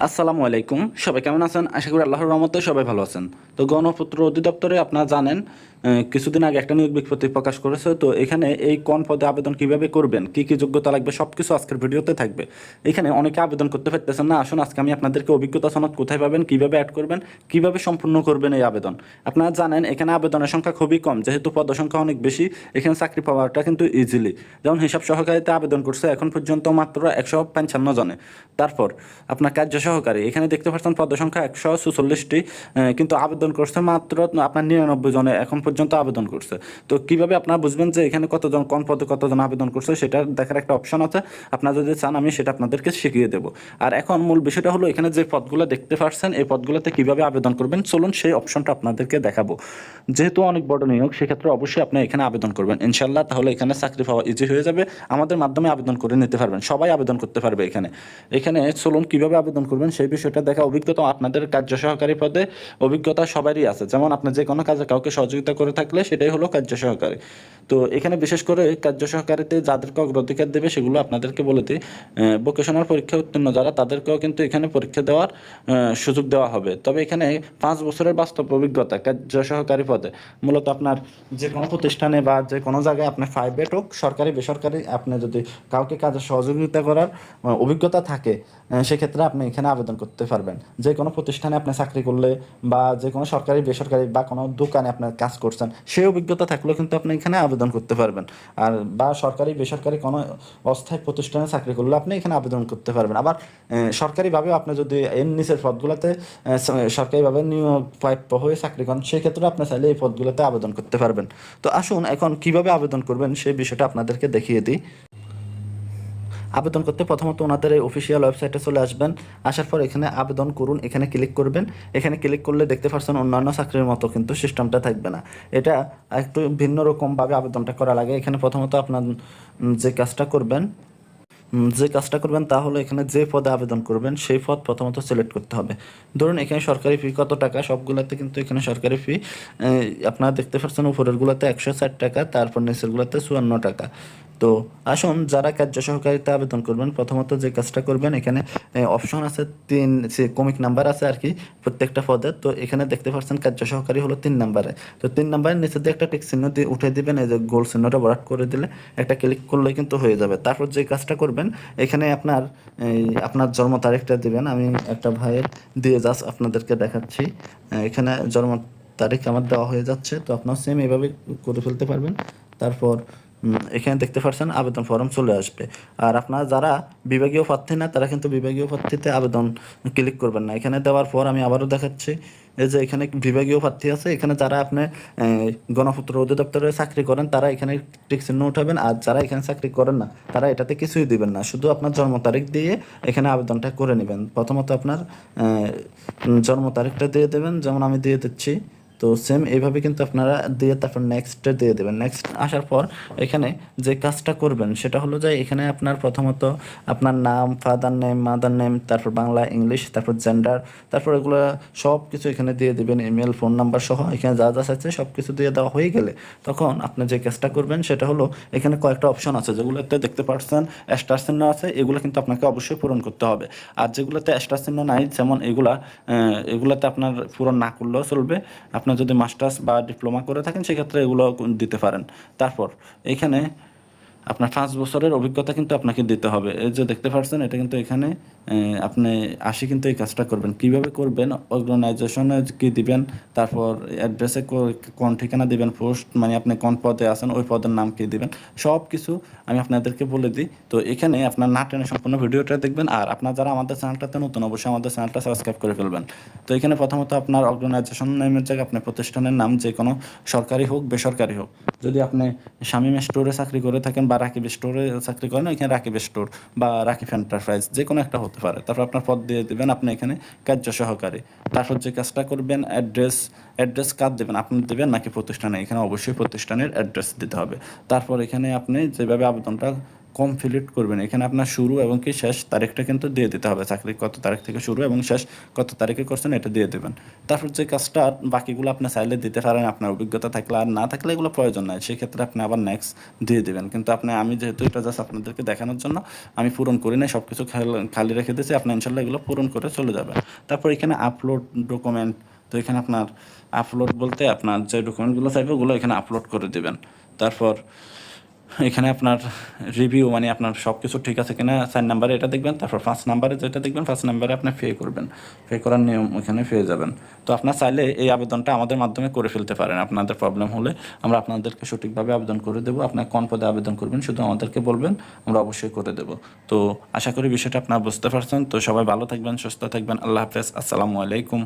আসসালামু আলাইকুম। সবাই কেমন আছেন? আশা করি আল্লাহর রহমতে সবাই ভালো আছেন। তো গণপত্র অধিদপ্তরে আপনারা জানেন কিছুদিন আগে একটা নিয়োগ বিজ্ঞপ্তি প্রকাশ করেছে। তো এখানে এই কোন পদে আবেদন কীভাবে করবেন, কি কি যোগ্যতা লাগবে সব কিছু আজকের ভিডিওতে থাকবে। এখানে অনেকে আবেদন করতে পারতেছেন না। আসুন, আজকে আমি আপনাদেরকে অভিজ্ঞতা সনদ কোথায় পাবেন, কীভাবে অ্যাড করবেন, কীভাবে সম্পূর্ণ করবেন এই আবেদন। আপনারা জানেন, এখানে আবেদনের সংখ্যা খুবই কম, যেহেতু পদ সংখ্যা অনেক বেশি, এখানে চাকরি পাওয়াটা কিন্তু ইজিলি যেমন হিসাব সহকারীতে আবেদন করছে এখন পর্যন্ত মাত্র একশো পঞ্চান্ন জনে। তারপর আপনার কার্য সহকারী, এখানে দেখতে পাচ্ছেন পদ সংখ্যা একশো কিন্তু আবেদন করছে মাত্র আপনার নিরানব্বই জনে। এখন পর্যন্ত আবেদন করছে। তো কীভাবে আপনারা বুঝবেন যে এখানে কতজন, কোন পদে কতজন আবেদন করছে, সেটা দেখার একটা অপশন আছে। আপনারা যদি চান, আমি সেটা আপনাদেরকে শিখিয়ে দেবো। আর এখন মূল বিষয়টা হলো, এখানে যে পদগুলো দেখতে পাচ্ছেন এই পদগুলোতে কীভাবে আবেদন করবেন, চলুন সেই অপশনটা আপনাদেরকে দেখাবো। যেহেতু অনেক বড় নিয়োগ, সেক্ষেত্রে অবশ্যই আপনি এখানে আবেদন করবেন। ইনশাল্লাহ তাহলে এখানে চাকরি পাওয়া ইজি হয়ে যাবে। আমাদের মাধ্যমে আবেদন করে নিতে পারবেন। সবাই আবেদন করতে পারবে এখানে। এখানে চলুন কীভাবে আবেদন করবেন, সেই বিষয়টা দেখা। অভিজ্ঞতা আপনাদের কার্য সহকারী পদে অভিজ্ঞতা সবারই আছে। যেমন আপনি যে কোনো কাজে কাউকে সহযোগিতা করে থাকলে সেটাই হলো কার্য সহকারী। তো এখানে বিশেষ করে কার্য সহকারীতে যাদেরকে অগ্রাধিকার দেবে সেগুলো আপনাদেরকে বলে দিই। ভোকেশনাল পরীক্ষা উত্তীর্ণ যারা, তাদেরকেও কিন্তু এখানে পরীক্ষা দেওয়ার সুযোগ দেওয়া হবে। তবে এখানে পাঁচ বছরের বাস্তব অভিজ্ঞতা কার্য সহকারী পদে। মূলত আপনার যে কোনো প্রতিষ্ঠানে বা যে কোনো জায়গায় আপনার প্রাইভেট হোক, সরকারি, বেসরকারি, আপনি যদি কাউকে কাজে সহযোগিতা করার অভিজ্ঞতা থাকে সেক্ষেত্রে আপনি এখানে আবেদন করতে পারবেন। যে কোনো প্রতিষ্ঠানে আপনি চাকরি করলে বা যে কোনো সরকারি, বেসরকারি বা কোনো দোকানে আপনার কাজ করছেন সেই অভিজ্ঞতা থাকলেও কিন্তু আপনি এখানে আবেদন করতে পারবেন। আর বা সরকারি, বেসরকারি কোনো অস্থায়ী প্রতিষ্ঠানে চাকরি করলে আপনি এখানে আবেদন করতে পারবেন। আবার সরকারিভাবেও আপনি যদি এর নিচের পদগুলোতে সরকারিভাবে নিয়োগ প্রাপ্য হয়ে চাকরি করেন, সেক্ষেত্রে আপনি চাইলে এই পদগুলোতে আবেদন করতে পারবেন। তো আসুন, এখন কীভাবে আবেদন করবেন সেই বিষয়টা আপনাদেরকে দেখিয়ে দিই। আবেদন করতে প্রথমত ওনাদের এই অফিসিয়াল ওয়েবসাইটে চলে আসবেন। আসার পর এখানে আবেদন করুন, এখানে ক্লিক করবেন। এখানে ক্লিক করলে দেখতে পাচ্ছেন অন্যান্য চাকরির মতো কিন্তু সিস্টেমটা থাকবে না। এটা একটু ভিন্ন রকমভাবে আবেদনটা করা লাগে। এখানে প্রথমত আপনার যে কাজটা করবেন যে কাজটা করবেন তা হলো এখানে যে পদে আবেদন করবেন, সেই পদ প্রথমত সিলেক্ট করতে হবে। ধরুন এখানে সরকারি ফি কত টাকা? সবগুলোতে কিন্তু এখানে সরকারি ফি আপনারা দেখতে পাচ্ছেন উপরেরগুলোতে একশো ষাট টাকা, তারপর নিচেরগুলোতে চুয়ান্ন টাকা। তো আসুন যারা কার্য সহকারিতা আবেদন করবেন, প্রথমত যে কাজটা করবেন, এখানে অপশন আছে তিন, সে কমিক নাম্বার আছে আর কি, প্রত্যেকটা পদে। তো এখানে দেখতে পাচ্ছেন কার্য সহকারী হলো তিন নাম্বারে তো তিন নাম্বারের নিচে দিয়ে একটা টিক চিহ্ন দিয়ে উঠে দিবেন, এই যে গোল চিহ্নটা বরাট করে দিলে একটা ক্লিক করলে কিন্তু হয়ে যাবে। তারপর যে কাজটা করবেন, এখানে আপনার আপনার জন্ম তারিখটা দিবেন। আমি একটা ভাইয়ের দিয়ে জাস্ট আপনাদেরকে দেখাচ্ছি। এখানে জন্ম তারিখ আমার দেওয়া হয়ে যাচ্ছে, তো আপনার সেম এভাবে করে ফেলতে পারবেন। তারপর এখানে দেখতে পাচ্ছেন আবেদন ফর্ম চলে আসবে। আর আপনারা যারা বিভাগীয় প্রার্থী না, তারা কিন্তু বিভাগীয় প্রার্থীতে আবেদন ক্লিক করবেন না। এখানে দেওয়ার পর আমি আবারও দেখাচ্ছি, এই যে এখানে বিভাগীয় প্রার্থী আছে, এখানে যারা আপনি গণপত্র অধিদপ্তরে চাকরি করেন, তারা এখানে চিহ্ন উঠাবেন। আর যারা এখানে চাকরি করেন না, তারা এটাতে কিছুই দিবেন না। শুধু আপনার জন্ম তারিখ দিয়ে এখানে আবেদনটা করে নেবেন। প্রথমত আপনার জন্ম তারিখটা দিয়ে দেবেন। যেমন আমি দিয়ে দিচ্ছি তো সেম এইভাবে কিন্তু আপনারা দিয়ে তারপর নেক্সট দিয়ে দেবেন। নেক্সট আসার পর এখানে যে কাজটা করবেন, সেটা হলো যে এখানে আপনার প্রথমত আপনার নাম ফাদার নেম মাদার নেম তারপর বাংলা ইংলিশ তারপর জেন্ডার তারপর এগুলো সব কিছু এখানে দিয়ে দিবেন ইমেল ফোন নাম্বার সহ। এখানে যা যা আছে সব কিছু দিয়ে দেওয়া হয়ে গেলে তখন আপনি যে কাজটা করবেন, সেটা হলো এখানে কয়েকটা অপশন আছে, যেগুলোতে দেখতে পাচ্ছেন স্টার চিহ্ন আছে, এগুলো কিন্তু আপনাকে অবশ্যই পূরণ করতে হবে। আর যেগুলোতে স্টার চিহ্ন নাই, যেমন এগুলা এগুলাতে আপনার পূরণ না করলেও চলবে। আপনার যদি মাস্টার্স বা ডিপ্লোমা করে থাকেন সেক্ষেত্রে এগুলো দিতে পারেন। তারপর এখানে আপনার পাঁচ বছরের অভিজ্ঞতা কিন্তু আপনাকে দিতে হবে। এই যে দেখতে পাচ্ছেন এটা কিন্তু এখানে আপনি আসি কিন্তু এই কাজটা করবেন। কীভাবে করবেন? অর্গানাইজেশনে কি দিবেন? তারপর অ্যাড্রেসে কোন ঠিকানা দিবেন? পোস্ট মানে আপনি কোন পদে আছেন? ওই পদের নাম কি দিবেন? সব কিছু আমি আপনাদেরকে বলে দিই। তো এখানে আপনার না টেনে সম্পূর্ণ ভিডিওটা দেখবেন আর আপনার যারা আমাদের চ্যানেলটাতে নতুন, অবশ্যই আমাদের চ্যানেলটা সাবস্ক্রাইব করে ফেলবেন। তো এখানে প্রথমত আপনার অর্গানাইজেশন নেমের জায়গায়, আপনার প্রতিষ্ঠানের নাম যে কোনো সরকারি হোক, বেসরকারি হোক। যদি আপনি শামীম স্টোরে চাকরি করে থাকেন বা রাকিব স্টোরে চাকরি করেন এখানে রাকিব স্টোর বা রাকিব এন্টারপ্রাইজ যে কোনো একটা হতে পারে। তারপর আপনার পদ দিয়ে দেবেন, আপনি এখানে কার্য সহকারে। তারপর যে কাজটা করবেন অ্যাড্রেস অ্যাড্রেস কার দেবেন, আপনি দেবেন নাকি প্রতিষ্ঠানে? এখানে অবশ্যই প্রতিষ্ঠানের অ্যাড্রেস দিতে হবে। তারপর এখানে আপনি যেভাবে আবেদনটা কমপ্লিট করবেন। এখানে আপনার শুরু এবং কি শেষ তারিখটা কিন্তু দিয়ে দিতে হবে। চাকরি কত তারিখ থেকে শুরু এবং শেষ কত তারিখে করছেন এটা দিয়ে দেবেন। তারপর যে কাজটা বাকিগুলো আপনি চাইলে দিতে পারেন, আপনার অভিজ্ঞতা থাকলে। আর না থাকলে এগুলো প্রয়োজন নাই। সেক্ষেত্রে আপনি আবার নেক্সট দিয়ে দেবেন। কিন্তু আপনি, আমি যেহেতু এটা জাস্ট আপনাদেরকে দেখানোর জন্য, আমি পূরণ করি না সব কিছু খালি রেখে দিয়েছি। আপনি ইনশাল্লাহ এগুলো পূরণ করে চলে যাবেন। তারপর এখানে আপলোড ডকুমেন্ট তো এখানে আপনার আপলোড বলতে আপনার যে ডকুমেন্টগুলো চাইবে, ওগুলো এখানে আপলোড করে দেবেন। তারপর এখানে আপনার রিভিউ মানে আপনার সব কিছু ঠিক আছে কিনা চার নাম্বারে এটা দেখবেন, তারপর পাঁচ নাম্বারে যেটা দেখবেন পাঁচ নাম্বারে আপনি পে করবেন। পে করার নিয়ম ওখানে পেয়ে যাবেন। তো আপনার চাইলে এই আবেদনটা আমাদের মাধ্যমে করে ফেলতে পারেন। আপনাদের প্রবলেম হলে আমরা আপনাদেরকে সঠিকভাবে আবেদন করে দেবো। আপনার কোন পদে আবেদন করবেন শুধু আমাদেরকে বলবেন, আমরা অবশ্যই করে দেবো। তো আশা করি বিষয়টা আপনারা বুঝতে পারছেন। তো সবাই ভালো থাকবেন, সুস্থ থাকবেন। আল্লাহ হাফেজ। আসসালামু আলাইকুম।